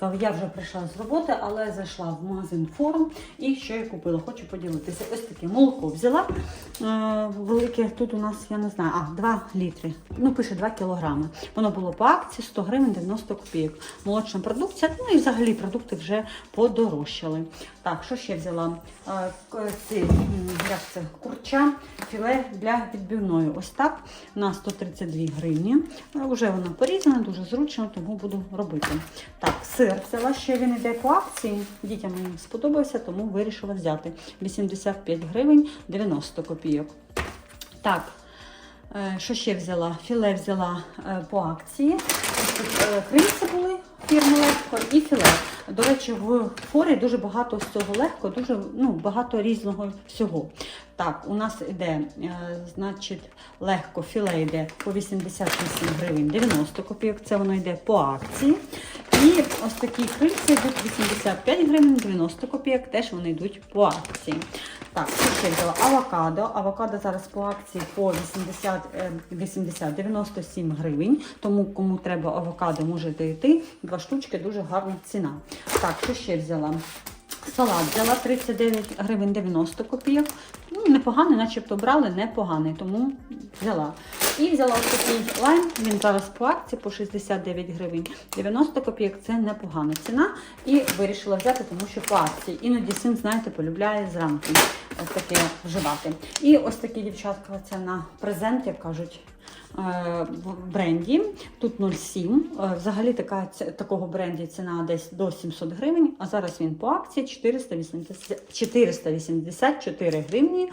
дівчатка, я вже прийшла з роботи, але зайшла в магазин форум і що я купила, хочу поділитися. Ось таке молоко взяла. Е, велике тут у нас, я не знаю, а 2 літри. Ну, пише 2 кілограми. Воно було по акції 100 гривень 90 копійок. Молочна продукція, ну і взагалі продукти вже подорожчали. Так, що ще взяла? Е, ці, як це, курча, філе для відбивної. Ось так на 132 гривні. Е, Уже воно порізане, дуже зручно, тому буду робити. Так, сир взяла, ще він йде по акції. Дітям сподобався, тому вирішила взяти 85 гривень 90 копійок. Так, е, що ще взяла? Філе взяла е, по акції. Тут, е, були фірми легко і філе. До речі, в форі дуже багато всього легко, дуже ну, багато різного всього. Так, у нас іде, е, значить, легко філе йде по 88 гривень 90 копійок. Це воно йде по акції. І ось такі крильці йдуть 85 гривень 90 копійок, теж вони йдуть по акції. Так, що ще взяла? Авокадо. Авокадо зараз по акції по 80, е, 80 97 гривень. Тому кому треба авокадо, можете йти. Два штучки, дуже гарна ціна. Так, що ще взяла? Салат взяла 39 гривень 90 копійок. Ну, непоганий, начебто брали, непоганий, тому взяла. І взяла ось такий лайм, він зараз по акції по 69 гривень 90 копійок. Це непогана ціна. І вирішила взяти, тому що по акції. Іноді син, знаєте, полюбляє зранку ось таке вживати. І ось такі дівчатка, це на презент, як кажуть. Е, бренді тут 0,7. Е, Взагалі така такого бренді ціна десь до 700 гривень, а зараз він по акції 480, 484 гривні.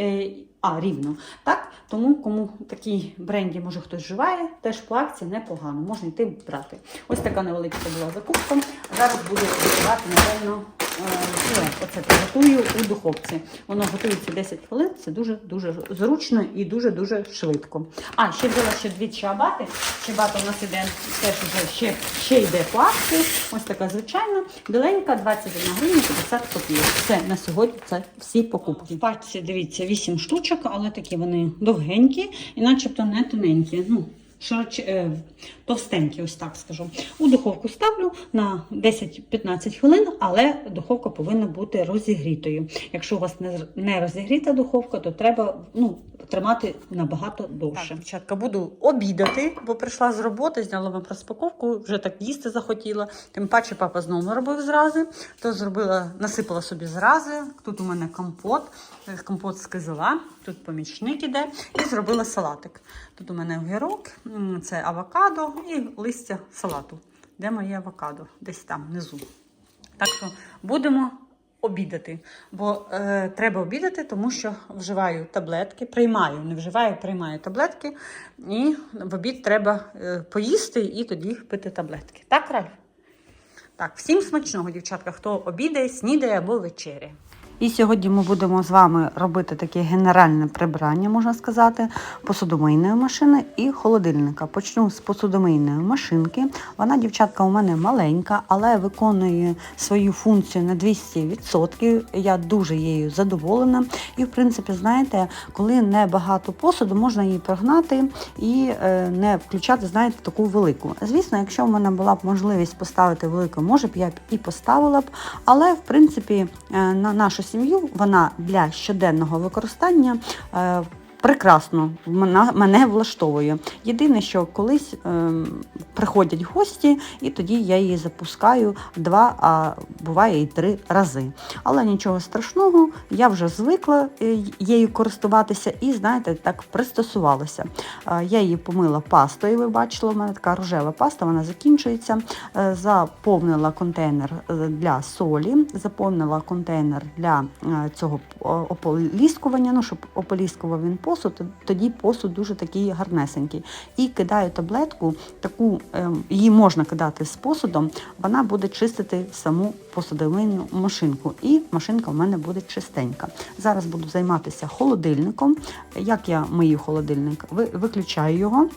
Е, А, рівно. Так? Тому кому такий бренді, може хтось вживає, теж по акції непогано, можна йти брати. Ось така невеличка була закупка. Зараз буду готувати, напевно, філе. Оце приготую у духовці. Воно готується 10 хвилин, це дуже-дуже зручно і дуже-дуже швидко. А, ще взяла ще дві чабати. Чабата у нас іде теж вже ще, ще йде по акції. Ось така звичайна, біленька, 21 гривня 50 копійок. Все, на сьогодні це всі покупки. В пачці, дивіться, 8 штучок, але такі вони довгенькі і начебто не тоненькі. Ну, широч... е, товстенькі, ось так скажу. У духовку ставлю на 10-15 хвилин, але духовка повинна бути розігрітою. Якщо у вас не, розігріта духовка, то треба ну, тримати набагато довше. Так, дівчатка, буду обідати, бо прийшла з роботи, зняла вам розпаковку, вже так їсти захотіла. Тим паче папа знову робив зрази, то зробила, насипала собі зрази. Тут у мене компот, е, компот з кизила, тут помічник іде, і зробила салатик. Тут у мене огірок, це авокадо і листя салату. Де моє авокадо? Десь там внизу. Так що будемо обідати. Бо е, треба обідати, тому що вживаю таблетки, приймаю, не вживаю, приймаю таблетки. І в обід треба е, поїсти і тоді пити таблетки. Так, Ральф? Так, всім смачного, дівчатка, хто обідає, снідає або вечеряє. І сьогодні ми будемо з вами робити таке генеральне прибрання, можна сказати, посудомийної машини і холодильника. Почну з посудомийної машинки. Вона, дівчатка, у мене маленька, але виконує свою функцію на 200%. Я дуже її задоволена. І, в принципі, знаєте, коли не багато посуду, можна її прогнати і е, не включати, знаєте, таку велику. Звісно, якщо в мене була б можливість поставити велику, може б я б і поставила б, але в принципі е, на нашу сім'ю вона для щоденного використання. Е, Прекрасно мене, мене влаштовує. Єдине, що колись ем, приходять гості, і тоді я її запускаю два, а буває і три рази. Але нічого страшного, я вже звикла е, її користуватися і, знаєте, так пристосувалася. Е, Я її помила пастою, ви бачили, у мене така рожева паста, вона закінчується. Е, Заповнила контейнер е, для солі, заповнила контейнер для е, цього е, ополіскування, ну, щоб ополіскував він посуд, тоді посуд дуже такий гарнесенький. І кидаю таблетку, таку е, її можна кидати з посудом, вона буде чистити саму посудовинну машинку. І машинка в мене буде чистенька. Зараз буду займатися холодильником. Як я мию холодильник? Виключаю його.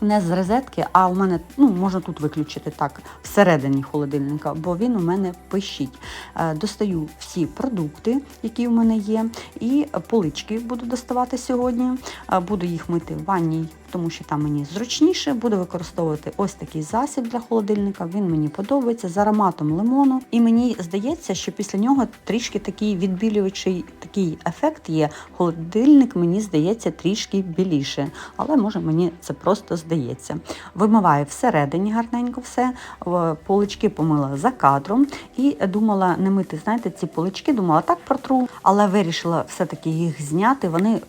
Не з розетки, а у мене ну можна тут виключити так всередині холодильника, бо він у мене пищить. Е, Достаю всі продукти, які у мене є, і полички буду доставати сьогодні. Е, Буду їх мити в ванній тому що там мені зручніше. Буду використовувати ось такий засіб для холодильника. Він мені подобається з ароматом лимону. І мені здається, що після нього трішки такий відбілюючий такий ефект є. Холодильник мені здається трішки біліше, але може мені це просто здається. Вимиваю всередині гарненько все. Полички помила за кадром і думала не мити, знаєте, ці полички, думала так протру, але вирішила все-таки їх зняти. Вони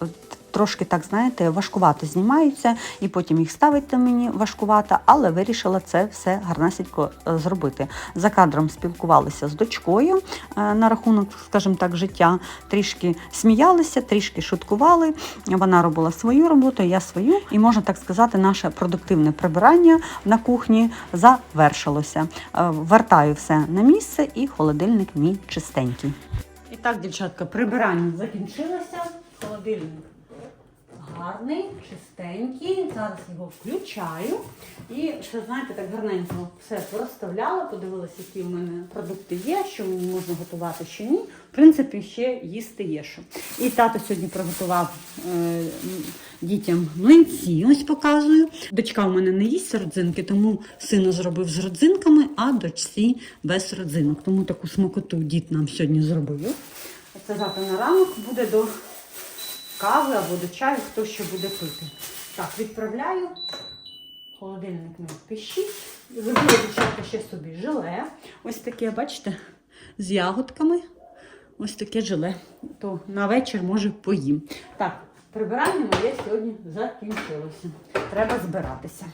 трошки так, знаєте, важкувато знімаються, і потім їх ставити мені важкувато, але вирішила це все гарнесенько е, зробити. За кадром спілкувалися з дочкою е, на рахунок, скажімо так, життя. Трішки сміялися, трішки шуткували. Вона робила свою роботу, я свою. І можна так сказати, наше продуктивне прибирання на кухні завершилося. Е, Вертаю все на місце, і холодильник мій чистенький. І так, дівчатка, прибирання закінчилося. Холодильник гарний, чистенький. Зараз його включаю. І ще, знаєте, так гарненько все порозставляла, подивилася, які в мене продукти є, що можна готувати, що ні. В принципі, ще їсти є що. І тато сьогодні приготував е, дітям млинці, ось показую. Дочка у мене не їсть родзинки, тому сину зробив з родзинками, а дочці без родзинок. Тому таку смакоту дід нам сьогодні зробив. Це завтра на ранок буде до кави або до чаю, хто що буде пити. Так, відправляю. Холодильник не пищить. Зробила дівчатка ще собі желе. Ось таке, бачите, з ягодками. Ось таке желе. То на вечір може поїм. Так, прибирання моє сьогодні закінчилося. Треба збиратися.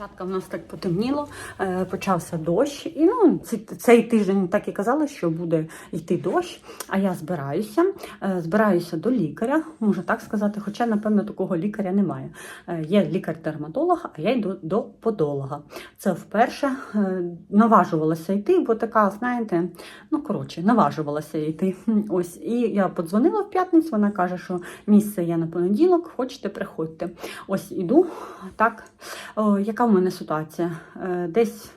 Спочатку в нас так потемніло, е, почався дощ. І ну, цей тиждень так і казали, що буде йти дощ. А я збираюся. Е, Збираюся до лікаря, можу так сказати, хоча, напевно, такого лікаря немає. Е, Є лікар-дерматолог, а я йду до подолога. Це вперше наважувалася йти, бо така, знаєте, ну коротше, наважувалася йти. Ось, і я подзвонила в п'ятницю. Вона каже, що місце є на понеділок, хочете, приходьте. Ось іду. Так, яка в мене ситуація? Е, Десь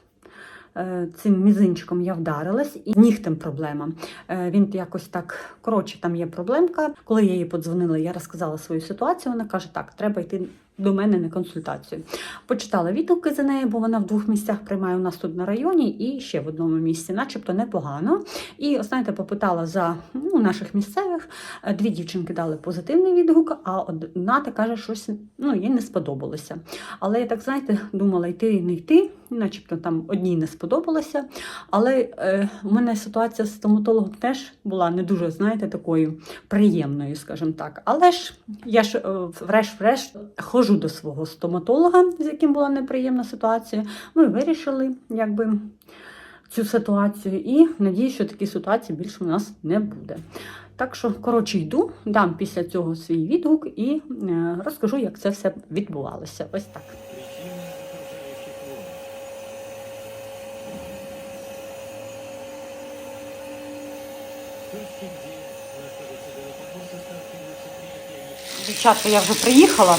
е, цим мізинчиком я вдарилась, і нігтем проблема. Е, Він якось так, коротше, там є проблемка. Коли я їй подзвонила, я розказала свою ситуацію. Вона каже: так, треба йти. До мене на консультацію. Почитала відгуки за неї, бо вона в двох місцях приймає у нас тут на районі і ще в одному місці, начебто непогано. І знаєте, попитала за ну, наших місцевих. Дві дівчинки дали позитивний відгук, а одна та каже, щось ну, їй не сподобалося. Але я так, знаєте, думала йти і не йти, начебто там одній не сподобалося. Але е, у мене ситуація з стоматологом теж була не дуже, знаєте, такою приємною, скажімо так. Але ж я ж е, врешт-решт ходжу до свого стоматолога, з яким була неприємна ситуація. Ми вирішили, якби. Цю ситуацію і надію, що такі ситуації більше у нас не буде. Так що, коротше, йду, дам після цього свій відгук і е, розкажу, як це все відбувалося. Ось так. Дівчатка, я вже приїхала.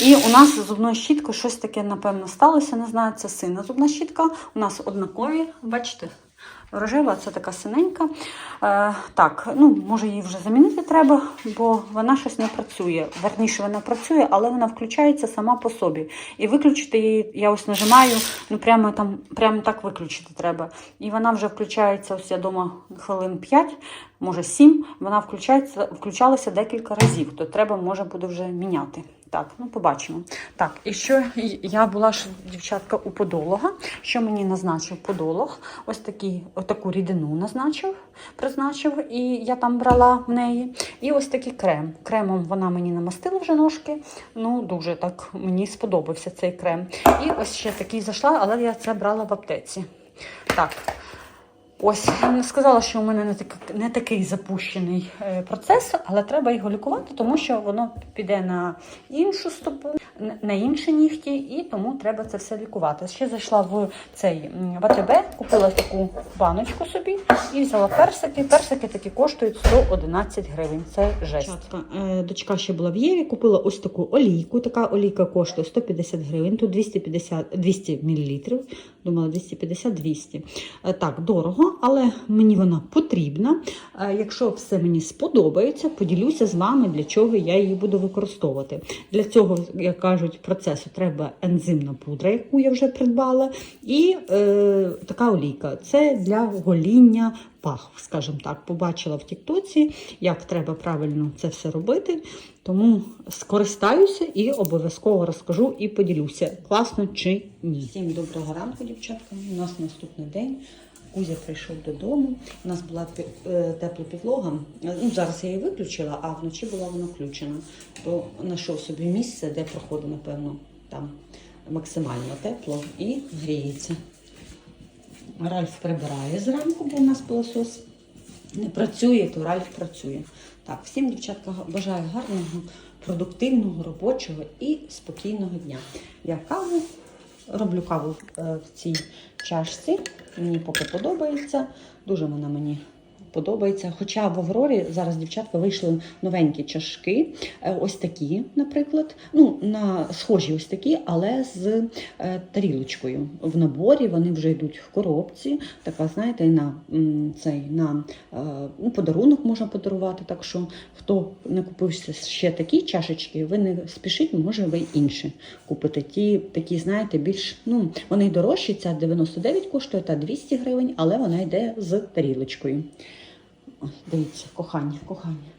І у нас з зубною щіткою щось таке, напевно, сталося. Не знаю, це сина зубна щітка. У нас однакові, бачите, рожева, це така синенька. Е, так, ну, може її вже замінити треба, бо вона щось не працює. Верніше вона працює, але вона включається сама по собі. І виключити її, я ось нажимаю, ну прямо там, прямо так виключити треба. І вона вже включається, ось я вдома хвилин 5, може 7, вона включається, включалася декілька разів, то треба може буде вже міняти. Так, ну побачимо. Так, і що я була ж дівчатка у подолога. Що мені назначив подолог? Ось такий, таку рідину назначив, призначив, і я там брала в неї. І ось такий крем. Кремом вона мені намастила вже ножки. Ну, дуже так мені сподобався цей крем. І ось ще такий зайшла, але я це брала в аптеці. Так. Ось не сказала, що у мене не такий, не такий запущений е, процес, але треба його лікувати, тому що воно піде на іншу стопу, на інші нігті, і тому треба це все лікувати. Ще зайшла в цей в АТБ, купила таку баночку собі і взяла персики. Персики такі коштують 111 гривень. Це жесть. е, Дочка ще була в Єві, купила ось таку олійку. Така олійка коштує 150 гривень, тут 250, 200 мл. Думала 250-200. Е, Так, дорого. Давно, але мені вона потрібна. Е, Якщо все мені сподобається, поділюся з вами, для чого я її буду використовувати. Для цього, як кажуть, процесу треба ензимна пудра, яку я вже придбала, і е, така олійка. Це для гоління пах, скажімо так. Побачила в Тіктоці, як треба правильно це все робити. Тому скористаюся і обов'язково розкажу і поділюся, класно чи ні. Всім доброго ранку, дівчатка. У нас наступний день. Кузя прийшов додому. У нас була е, тепла підлога. Ну, зараз я її виключила, а вночі була вона включена. То знайшов собі місце, де проходить, напевно, там максимально тепло і гріється. Ральф прибирає зранку, бо у нас пилосос не працює, то Ральф працює. Так, всім, дівчатка, бажаю гарного, продуктивного, робочого і спокійного дня. Я каву роблю каву е, в цій чашці. Мені поки подобається. Дуже вона мені подобається. Хоча в Аврорі зараз дівчатка вийшли новенькі чашки, е, ось такі, наприклад. Ну, на схожі ось такі, але з е, тарілочкою. В наборі вони вже йдуть в коробці. Така, знаєте, на цей на е, ну, подарунок можна подарувати. Так що хто не купив ще такі чашечки, ви не спішіть, може ви інші купите. Ті такі, знаєте, більш ну вони дорожчі. Ця 99 коштує, та 200 гривень, але вона йде з тарілочкою. Дивіться, кохання, кохання.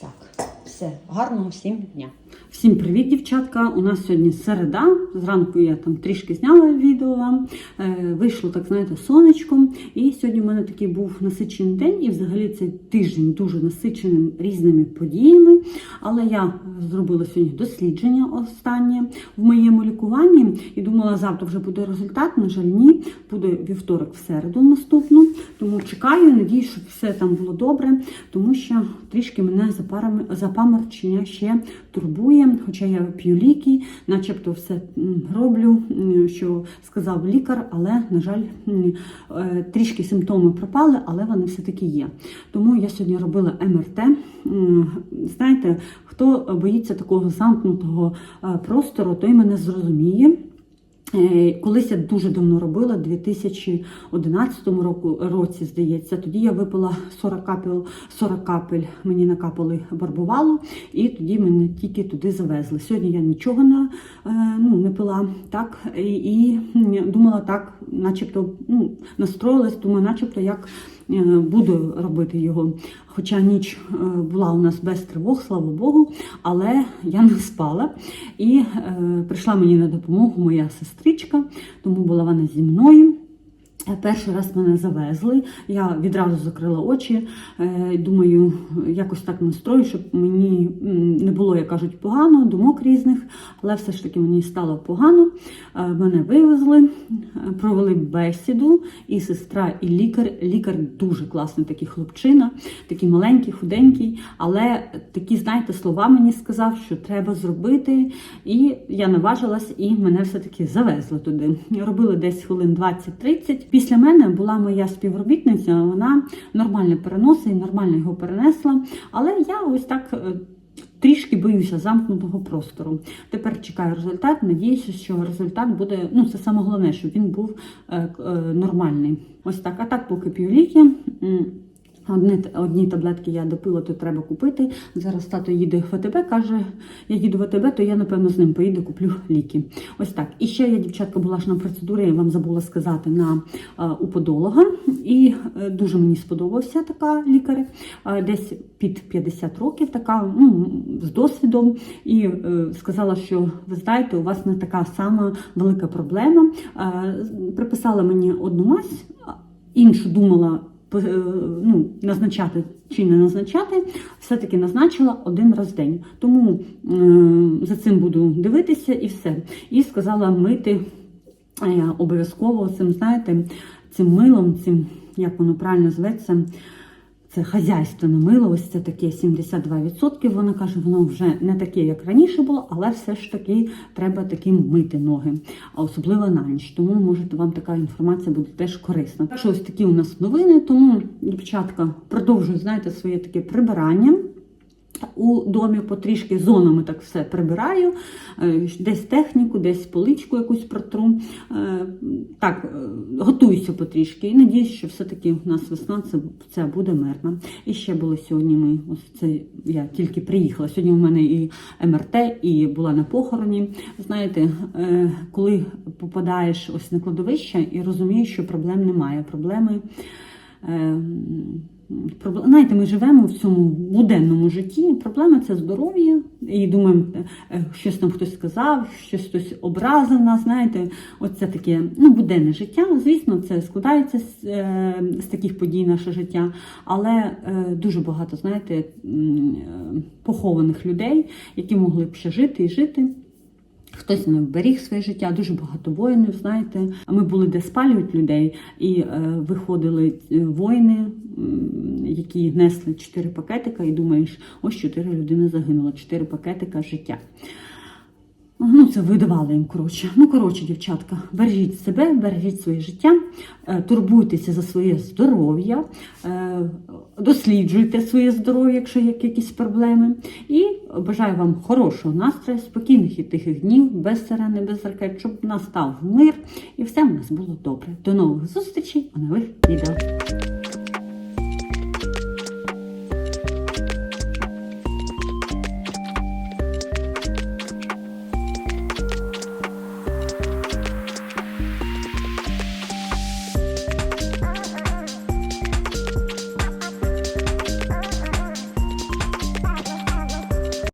Так, все, гарного всім дня. Всім привіт, дівчатка! У нас сьогодні середа. Зранку я там трішки зняла відео вам. Е, вийшло, так знаєте, сонечком. І сьогодні в мене такий був насичений день, і взагалі цей тиждень дуже насиченим різними подіями. Але я зробила сьогодні дослідження останнє в моєму лікуванні і думала, завтра вже буде результат. На жаль, ні. Буде вівторок в середу наступну. Тому чекаю, надію, щоб все там було добре, тому що трішки мене запаморчення ще турбує. Хоча я п'ю ліки, начебто все роблю, що сказав лікар, але, на жаль, е, трішки симптоми пропали, але вони все-таки є. Тому я сьогодні робила МРТ. Знаєте, хто боїться такого замкнутого е, простору, той мене зрозуміє. Е, Колись я дуже давно робила, 2011 року, році, здається, тоді я випила 40 капель, 40 капель мені накапали барбувалу, і тоді мене тільки туди завезли. Сьогодні я нічого не, ну, не пила, так, і, думала так, начебто, ну, настроїлась, думаю, начебто як буду робити його. Хоча ніч е, була у нас без тривог, слава Богу, але я не спала. І е, прийшла мені на допомогу моя сестричка, тому була вона зі мною. Е, Перший раз мене завезли, я відразу закрила очі. е, Думаю, якось так настрою, щоб мені не було, як кажуть, погано, думок різних, але все ж таки мені стало погано. Е, Мене вивезли, провели бесіду, і сестра, і лікар. Лікар дуже класний такий хлопчина, такий маленький, худенький, але такі, знаєте, слова мені сказав, що треба зробити. І я наважилась, і мене все-таки завезли туди. Робили десь хвилин 20-30. Після мене була моя співробітниця, вона нормально переносить, нормально його перенесла. Але я ось так. е, Трішки боюся замкнутого простору. Тепер чекаю результат. Надіюся, що результат буде. Ну, це саме головне, щоб він був е, е, нормальний. Ось так. А так, поки п'ю ліки. Одні, одні таблетки я допила, то треба купити. Зараз тато їде в АТБ, каже, я їду в АТБ, то я, напевно, з ним поїду, куплю ліки. Ось так. І ще я, дівчатка, була ж на процедурі, я вам забула сказати, на е, у подолога. І е, дуже мені сподобався така лікар, е, десь під 50 років, така, ну, з досвідом. І е, сказала, що ви знаєте, у вас не така сама велика проблема. Е, приписала мені одну мазь, іншу думала ну, назначати чи не назначати, все-таки назначила один раз в день. Тому е, за цим буду дивитися і все. І сказала мити е, обов'язково цим, знаєте, цим милом, цим, як воно правильно зветься. Це хазяйственне мило, ось це таке 72%. Вона каже, воно вже не таке, як раніше було, але все ж таки треба таким мити ноги, а особливо на ніч. Тому може вам така інформація буде теж корисна. Так що ось такі у нас новини. Тому дівчатка продовжую знаєте, своє таке прибирання. У домі потрішки зонами так все прибираю, Е, десь техніку, десь поличку якусь протру. Е, так, е, готуюся потрішки і надіюсь, що все-таки у нас весна це, це буде мирно. І ще були сьогодні ми, ось це я тільки приїхала. Сьогодні у мене і МРТ, і була на похороні. Знаєте, коли попадаєш ось на кладовище і розумієш, що проблем немає. Проблеми. Знаєте, ми живемо в цьому буденному житті. Проблема це здоров'я. І думаємо, е, щось нам хтось сказав, щось хтось образив нас. Знаєте, оце таке ну, буденне життя. Звісно, це складається з, е, з таких подій наше життя, але е, дуже багато, знаєте, похованих людей, які могли б ще жити і жити. Хтось не вберіг своє життя, дуже багато воїнів, знаєте. А ми були де спалюють людей, і е, виходили е, воїни, які несли чотири пакетика, і думаєш, ось чотири людини загинуло, чотири пакетика життя. Ну, це видавали їм коротше. Ну, коротше, дівчатка, бережіть себе, бережіть своє життя, е, турбуйтеся за своє здоров'я, е, досліджуйте своє здоров'я, якщо є якісь проблеми. І бажаю вам хорошого настрою, спокійних і тихих днів, без сирени, без ракет, щоб настав мир і все в нас було добре. До нових зустрічей у нових відео.